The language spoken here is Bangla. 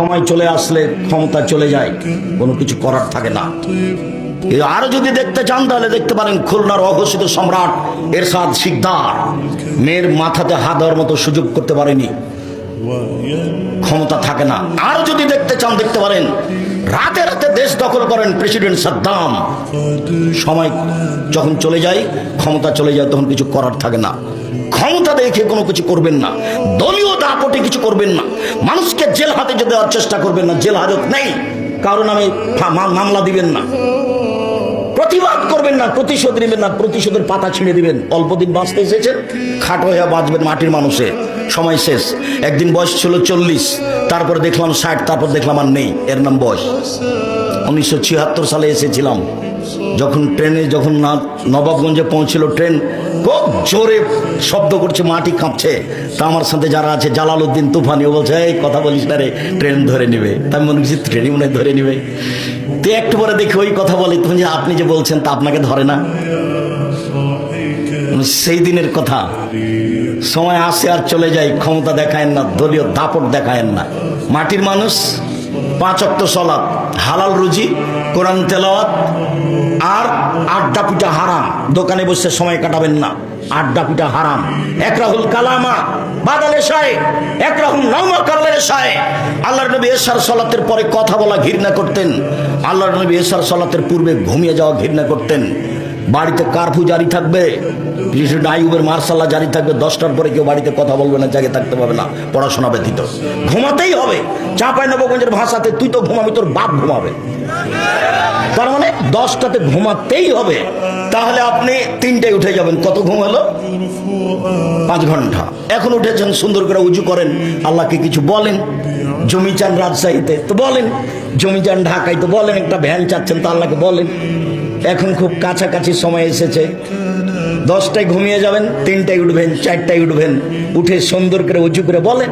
সময় চলে আসলে ক্ষমতা চলে যায়, কোনো কিছু করার থাকে না। আরও যদি দেখতে চান, তাহলে দেখতে পারেন খুলনার অঘোষিত সম্রাট এরশাদ শিকদার। মেয়ের মাথাতে হাত দেওয়ার মতো সুযোগ করতে পারেনি। ক্ষমতা থাকে না। আরও যদি দেখতে চান, দেখতে পারেন, রাতে রাতে দেশ দখল করেন প্রেসিডেন্ট সাদ্দাম। সময় যখন চলে যায়, ক্ষমতা চলে যায়, তখন কিছু করার থাকে না। ক্ষমতা দেখে কোনো কিছু করবেন না। দলীয় দাপটে কিছু করবেন না। মানুষকে জেল হাতে দেওয়ার চেষ্টা করবেন না, জেল হাজত নেই। কারণ আমি মামলা দিবেন না। প্রতিবাদ করবেন না, প্রতিশোধ নেবেন না, প্রতিশোধের পাতা ছিঁড়ে দিবেন। অল্প দিন বাঁচতে এসেছেন খাটো হয়ে বাঁচবেন মাটির মানুষে। সময় শেষ। একদিন বয়স ছিল চল্লিশ, তারপরে দেখলাম ষাট, তারপর দেখলাম আর নেই। এর নাম বয়স। উনিশশো ছিয়াত্তর সালে এসেছিলাম। যখন ট্রেনে, যখন নবাবগঞ্জে পৌঁছিল ট্রেন খুব জোরে শব্দ করছে, মাটি কাঁপছে। তা আমার সাথে যারা আছে জালাল উদ্দিন ও বলছে, এই, কথা বলিস না রে, ট্রেন ধরে নিবে। তাই মনে করছি, ট্রেনই মনে ধরে নিবে। তো একটু পরে দেখি ওই কথা বলে, তুমি যে, আপনি যে বলছেন, তা আপনাকে ধরে না? সেই দিনের কথা। সময় আসে আর চলে যায়, ক্ষমতা দেখায়েন না, দলীয় দাপট দেখায়েন না। মাটির মানুষ পাঁচ অক্ট সলাপ হালাল রুজি, কোরআন তেলাওয়াত আর আড্ডা পিঠা হারাম। দোকানে বসে সময় কাটাবেন না। আড্ডা পিঠা হারাম। এক রাহুল কালামা, বাদালে সায় এক নামা কালালে সায় আল্লাহর নবী এসার সলাতের পরে কথা বলা ঘৃণা করতেন। আল্লাহর নবী এসার সলাতের পূর্বে ঘুমিয়ে যাওয়া ঘৃণা করতেন। বাড়িতে কারফিউ জারি থাকবে? বিশেষ করে আইয়ুবের মার্শাল্লাহ জারি থাকবে, দশটার পরে কেউ বাড়িতে কথা বলবে না জায়গায় থাকতে পারবে না, পড়াশোনা ব্যতীত। ঘুমাতেই হবে। চাঁপাই নবগঞ্জের ভাষাতে, তুই তো ঘুমাবি, তোর বাপ ঘুমাবে। তার মানে দশটাতে ঘুমাতেই হবে। তাহলে আপনি তিনটায় উঠে যাবেন। কত ঘুম হলো? পাঁচ ঘণ্টা। এখন উঠেছেন, সুন্দর করে উঁচু করেন। আল্লাহকে কিছু বলেন। জমি চান রাজশাহীতে, তো বলেন। জমি চান ঢাকায়, তো বলেন। একটা ভ্যান চাচ্ছেন, তো আল্লাহকে বলেন। এখন খুব কাছাকাছি সময় এসেছে। দশটায় ঘুমিয়ে যাবেন, তিনটায় উঠবেন, চারটায় উঠবেন, উঠে সুন্দর করে উঁচু করে বলেন।